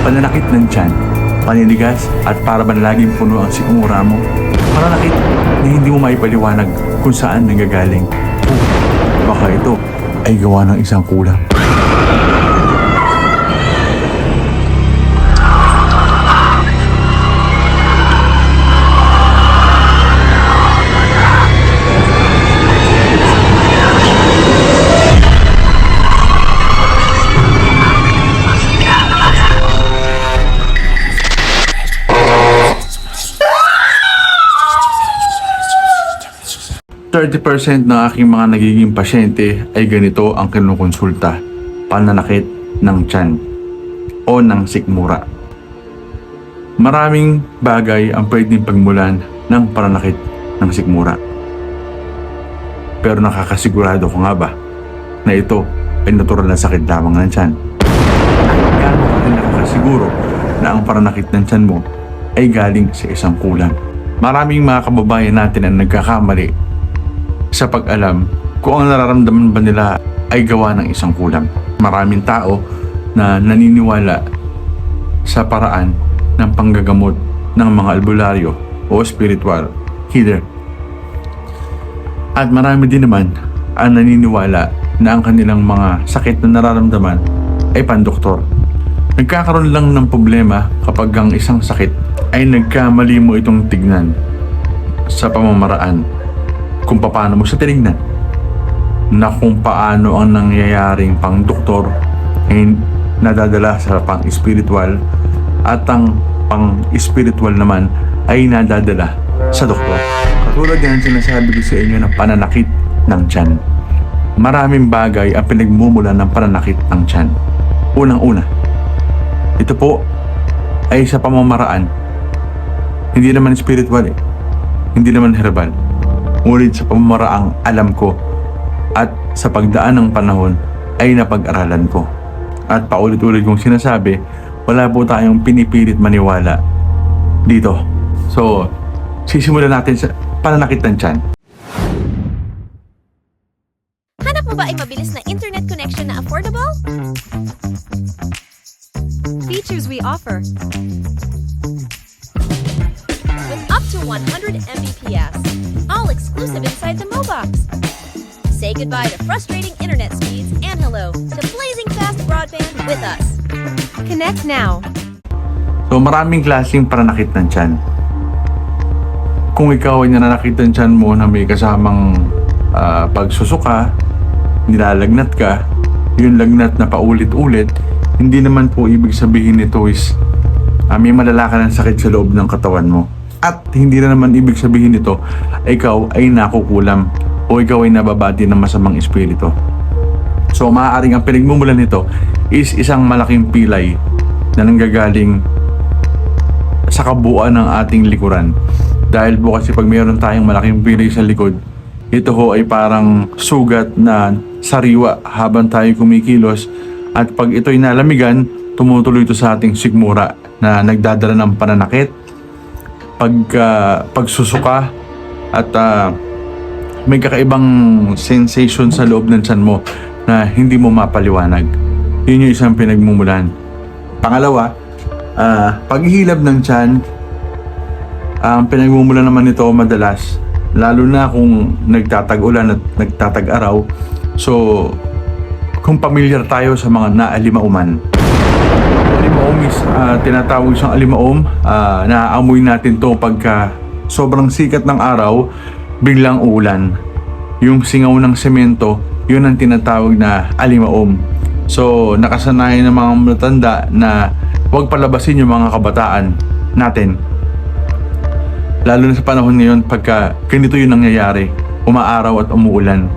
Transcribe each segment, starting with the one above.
pananakit ng tiyan, paninigas at para ba laging puno ang sikmura mo. Pananakit na hindi mo maipaliwanag kung saan nanggagaling. Baka ito ay gawa ng isang kulang. Percent ng aking mga nagiging pasyente ay ganito ang kinukonsulta. Pananakit ng tiyan o ng sikmura. Maraming bagay ang pwedeng pagmulan ng pananakit ng sikmura. Pero nakakasigurado ko nga ba na ito ay natural na sakit lamang ng tiyan. Gaano ka rin nakakasiguro na ang pananakit ng tiyan mo ay galing sa isang kulang. Maraming mga kababayan natin ang nagkakamali sa pag-alam kung ang nararamdaman ba nila ay gawa ng isang kulang. Maraming tao na naniniwala sa paraan ng panggagamot ng mga albularyo o spiritual healer. At marami din naman ang naniniwala na ang kanilang mga sakit na nararamdaman ay pandoktor. Nagkakaroon lang ng problema kapag ang isang sakit ay nagkamali mo itong tignan sa pamamaraan kung paano mo siya tinignan na kung paano ang nangyayaring pang doktor ay nadadala sa pang spiritual at ang pang spiritual naman ay nadadala sa doktor. Katulad yan sinasabi ko sa inyo ng pananakit ng tiyan. Maraming bagay ang pinagmumulan ng pananakit ng tiyan. Unang-una, ito po ay sa pamamaraan. Hindi naman spiritual eh. Hindi naman herbal ngunit sa pamamaraang alam ko at sa pagdaan ng panahon ay napag-aralan ko. At paulit-ulit kong sinasabi, wala po tayong pinipilit maniwala dito. So, sisimulan natin sa pananakit ng tiyan. Hanap mo ba ay mabilis na internet connection na affordable? Features we offer. With up to 100 Mbps. Exclusive inside the Mobox. Say goodbye to frustrating internet speeds and hello to blazing fast broadband with us. Connect now. So maraming klaseng pananakit ng tiyan. Kung ikaw ay nananakit ng tiyan mo na may kasamang ah, pagsusuka, nilalagnat ka, yung lagnat na paulit-ulit, hindi naman po ibig sabihin nito is ah, may malala ka ng sakit sa loob ng katawan mo. At hindi na naman ibig sabihin nito, ikaw ay nakukulam o ikaw ay nababati ng masamang espiritu. So maaaring ang pinagmumulan nito is isang malaking pilay na nanggagaling sa kabuuan ng ating likuran. Dahil po kasi pag mayroon tayong malaking pilay sa likod, ito ho ay parang sugat na sariwa habang tayo kumikilos at pag ito'y nalamigan, tumutuloy ito sa ating sigmura na nagdadala ng pananakit, pag, ah, pagsusuka at ah, may kakaibang sensation sa loob ng tiyan mo na hindi mo mapaliwanag. Yun yung isang pinagmumulan. Pangalawa, ah, paghihilab ng tiyan, ang pinagmumulan naman nito madalas, lalo na kung nagtatag-ulan at nagtatag-araw. So, kung pamilyar tayo sa mga naalimauman, alimaom is ah, tinatawag siyang alimaom. Ah, naaamoy natin to pagka sobrang sikat ng araw, biglang ulan. Yung singaw ng semento, yun ang tinatawag na alimaom. So, nakasanayan ng mga matanda na huwag palabasin yung mga kabataan natin. Lalo na sa panahon ngayon pagka ganito yung nangyayari, umaaraw at umuulan.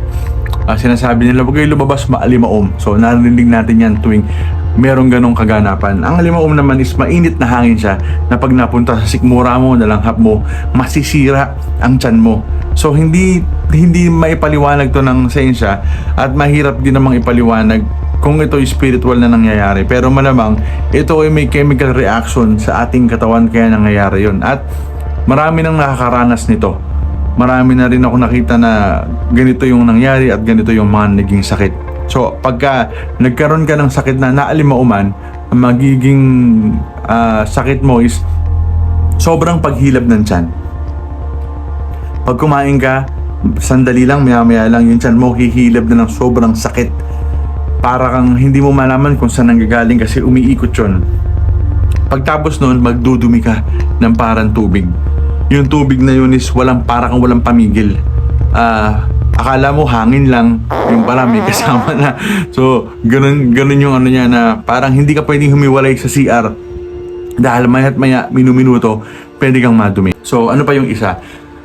Ah, sinasabi nila, huwag kayo lumabas maalimaom. So, narinig natin yan tuwing merong ganong kaganapan. Ang alimaom naman is mainit na hangin siya na pag napunta sa sikmura mo, nalanghap mo, masisira ang tiyan mo. So, hindi hindi maipaliwanag to ng sensya at mahirap din namang ipaliwanag kung ito ay spiritual na nangyayari. Pero malamang, ito ay may chemical reaction sa ating katawan kaya nangyayari yon At marami nang nakakaranas nito. Marami na rin ako nakita na ganito yung nangyari at ganito yung mga naging sakit. So, pagka nagkaroon ka ng sakit na naalimauman, ang magiging ah, sakit mo is sobrang paghilab ng tiyan. Pag kumain ka, sandali lang, maya-maya lang yung tiyan mo hihilab na ng sobrang sakit. Para kang hindi mo malaman kung saan nanggagaling kasi umiikot yun. Pagtapos nun, magdudumi ka ng parang tubig. Yung tubig na yun is walang, parang walang pamigil. Ah, akala mo hangin lang, yung pala kasama na. So, ganun, ganun yung ano niya na parang hindi ka pwedeng humiwalay sa CR. Dahil maya't maya, minuminuto, pwede kang madumi. So, ano pa yung isa?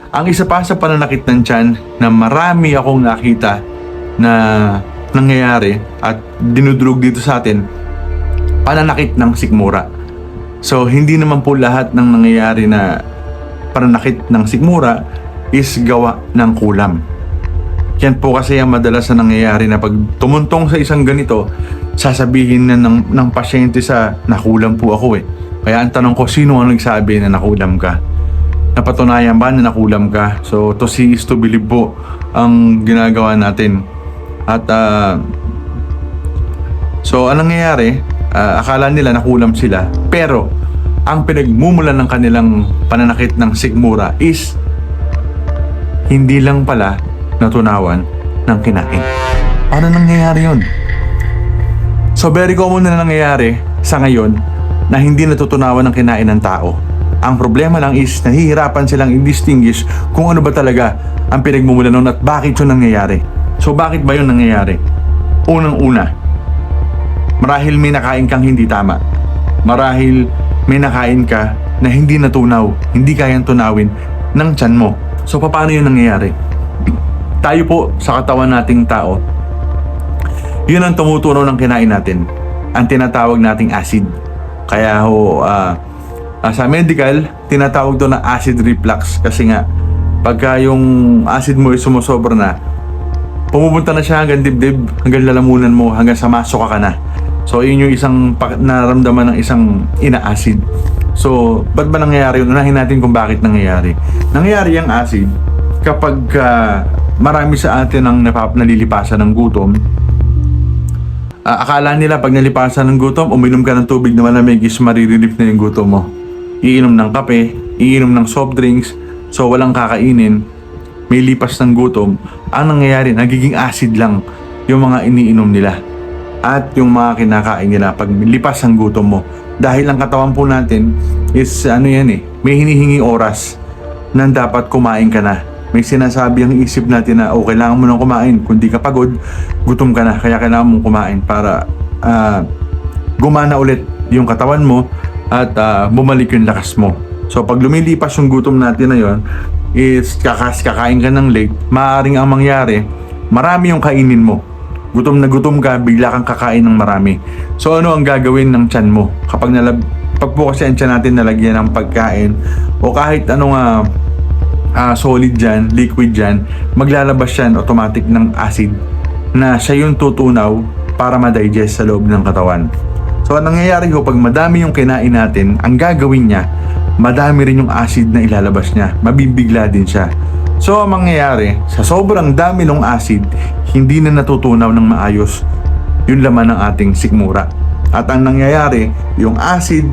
Ang isa pa sa pananakit ng tiyan na marami akong nakita na nangyayari at dinudrog dito sa atin, pananakit ng sikmura. So, hindi naman po lahat ng nangyayari na pananakit ng sikmura is gawa ng kulam. Yan po kasi ang madalas na nangyayari na pag tumuntong sa isang ganito, sasabihin na ng, ng pasyente sa nakulam po ako eh. Kaya ang tanong ko, sino ang nagsabi na nakulam ka? Napatunayan ba na nakulam ka? So, to see is to believe po ang ginagawa natin. At ah, So, anong nangyayari? Ah, akala nila nakulam sila. Pero, ang pinagmumulan ng kanilang pananakit ng sigmura is hindi lang pala natunawan ng kinain. Paano nangyayari yun? So, very common na nangyayari sa ngayon na hindi natutunawan ng kinain ng tao. Ang problema lang is nahihirapan silang i-distinguish kung ano ba talaga ang pinagmumulan nun at bakit yun nangyayari. So, bakit ba yun nangyayari? Unang-una, Marahil may nakain kang hindi tama. Marahil may nakain ka na hindi natunaw, hindi kayang tunawin ng tiyan mo. So paano yun nangyayari? Tayo po sa katawan nating tao, yun ang tumutunaw ng kinain natin. Ang tinatawag nating acid. Kaya ho, ah, sa medical, tinatawag doon na acid reflux kasi nga pagka yung acid mo ay sumusobra na, pumupunta na siya hanggang dibdib, hanggang lalamunan mo, hanggang sa maso ka na. So, yun yung isang nararamdaman ng isang ina-acid. So, ba't ba nangyayari yun? Unahin natin kung bakit nangyayari. Nangyayari yung acid kapag ah, marami sa atin ang napap- nalilipasan ng gutom. Ah, akala nila pag nalipasan ng gutom, uminom ka ng tubig na malamig is marirelief na yung gutom mo. Iinom ng kape, iinom ng soft drinks, so walang kakainin, may lipas ng gutom, ang nangyayari, nagiging acid lang yung mga iniinom nila at yung mga kinakain nila pag lipas ang gutom mo. Dahil ang katawan po natin is ano yan eh, may hinihingi oras na dapat kumain ka na. May sinasabi ang isip natin na oh, kailangan mo nang kumain. Kung di ka pagod, gutom ka na. Kaya kailangan mong kumain para ah, gumana ulit yung katawan mo at ah, bumalik yung lakas mo. So pag lumilipas yung gutom natin na yon is kakas kakain ka ng late, maaaring ang mangyari, marami yung kainin mo. Gutom na gutom ka, bigla kang kakain ng marami. So ano ang gagawin ng tiyan mo? Kapag nalab pag po kasi tiyan natin nalagyan ng pagkain o kahit anong ah, ah, solid dyan, liquid dyan, maglalabas yan automatic ng acid na siya yung tutunaw para ma-digest sa loob ng katawan. So, ang nangyayari ho, pag madami yung kinain natin, ang gagawin niya, madami rin yung acid na ilalabas niya. Mabibigla din siya. So, ang mangyayari, sa sobrang dami ng acid, hindi na natutunaw ng maayos yung laman ng ating sikmura. At ang nangyayari, yung acid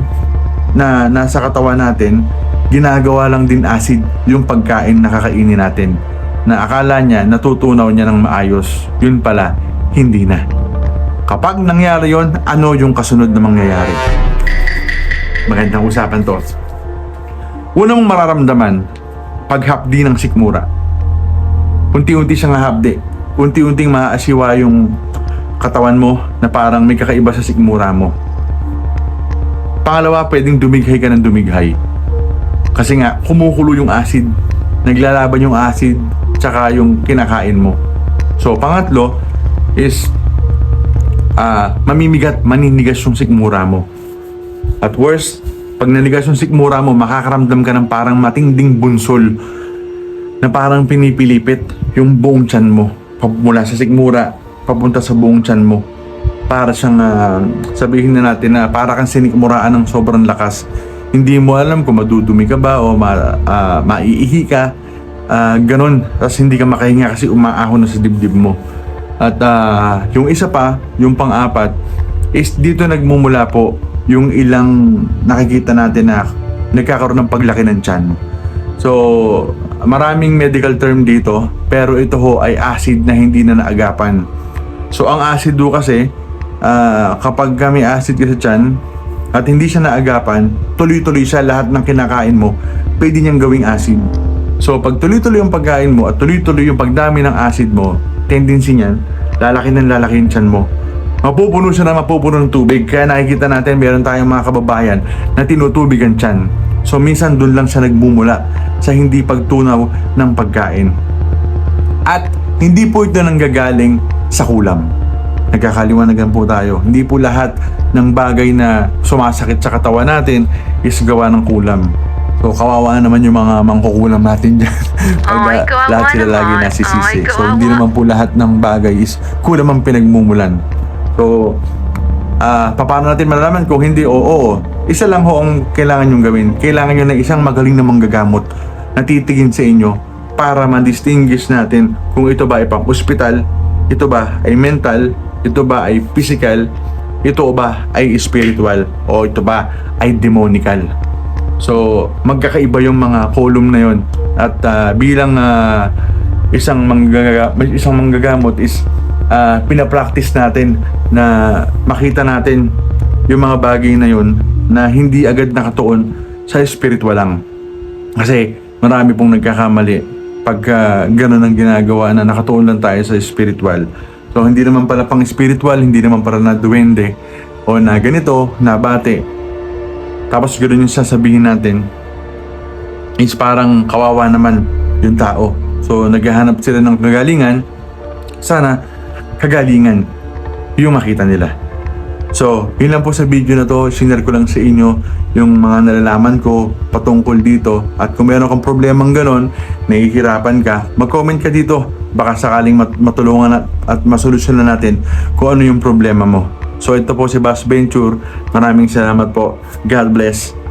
na nasa katawan natin, ginagawa lang din acid yung pagkain na kakainin natin. Na akala niya natutunaw niya ng maayos, yun pala, hindi na. Kapag nangyari yon, ano yung kasunod na mangyayari? Magandang usapan to. Unang mararamdaman, paghapdi ng sikmura. Unti-unti siyang hahapdi. Unti-unting maaasiwa yung katawan mo na parang may kakaiba sa sikmura mo. Pangalawa, pwedeng dumighay ka ng dumighay. Kasi nga, kumukulo yung acid. Naglalaban yung acid, tsaka yung kinakain mo. So, pangatlo is ah mamimigat, maninigas yung sikmura mo. At worst, pag nanigas yung sikmura mo, makakaramdam ka ng parang matinding bunsol na parang pinipilipit yung buong tiyan mo. Mula sa sikmura, papunta sa buong tiyan mo. Para siyang, ah, sabihin na natin na para kang sinikmuraan ng sobrang lakas. Hindi mo alam kung madudumi ka ba o ma, ah, maiihi ka. Ah, ganon. Tapos hindi ka makahinga kasi umaahon na sa dibdib mo. At ah, yung isa pa, yung pang-apat, is dito nagmumula po yung ilang nakikita natin na nagkakaroon ng paglaki ng tiyan. So, maraming medical term dito, pero ito ho ay acid na hindi na naagapan. So, ang acid ho kasi, ah, kapag kami acid ka sa tiyan, at hindi siya naagapan, tuloy-tuloy siya lahat ng kinakain mo, pwede niyang gawing acid. So, pag tuloy-tuloy yung pagkain mo at tuloy-tuloy yung pagdami ng acid mo, tendency niyan, lalaki ng lalaki yung tiyan mo. Mapupuno siya na mapupuno ng tubig. Kaya nakikita natin, meron tayong mga kababayan na tinutubig ang tiyan. So, minsan dun lang siya nagmumula sa hindi pagtunaw ng pagkain. At hindi po ito nanggagaling sa kulam. Nagkakaliwanagan po tayo. Hindi po lahat ng bagay na sumasakit sa katawan natin is gawa ng kulam. So kawawa naman yung mga mangkukulam natin dyan. Pag Ay, kawawa lahat sila naman. lagi nasisisi. Ay, so hindi naman po lahat ng bagay is kulam ang pinagmumulan. So ah paano natin malalaman kung hindi o oo? Isa lang ho ang kailangan yung gawin. Kailangan nyo ng isang magaling na manggagamot na titigin sa inyo para ma-distinguish natin kung ito ba ay pang ospital, ito ba ay mental, ito ba ay physical, ito ba ay spiritual, o ito ba ay demonical. So, magkakaiba yung mga column na yon At ah, bilang ah, isang manggaga, isang manggagamot is ah, pinapractice natin na makita natin yung mga bagay na yon na hindi agad nakatuon sa spiritual lang. Kasi marami pong nagkakamali pagka ganun ang ginagawa na nakatuon lang tayo sa spiritual. So hindi naman pala pang spiritual, hindi naman para na duwende o na ganito, na bate. Tapos ganoon yung sasabihin natin is parang kawawa naman yung tao. So naghahanap sila ng kagalingan, sana kagalingan yung makita nila. So, yun lang po sa video na to. Sinare ko lang sa inyo yung mga nalalaman ko patungkol dito. At kung meron kang problemang ganon, nahihirapan ka, mag-comment ka dito. Baka sakaling mat- matulungan at, at masolusyonan natin kung ano yung problema mo. So, ito po si Bass Venture. Maraming salamat po. God bless.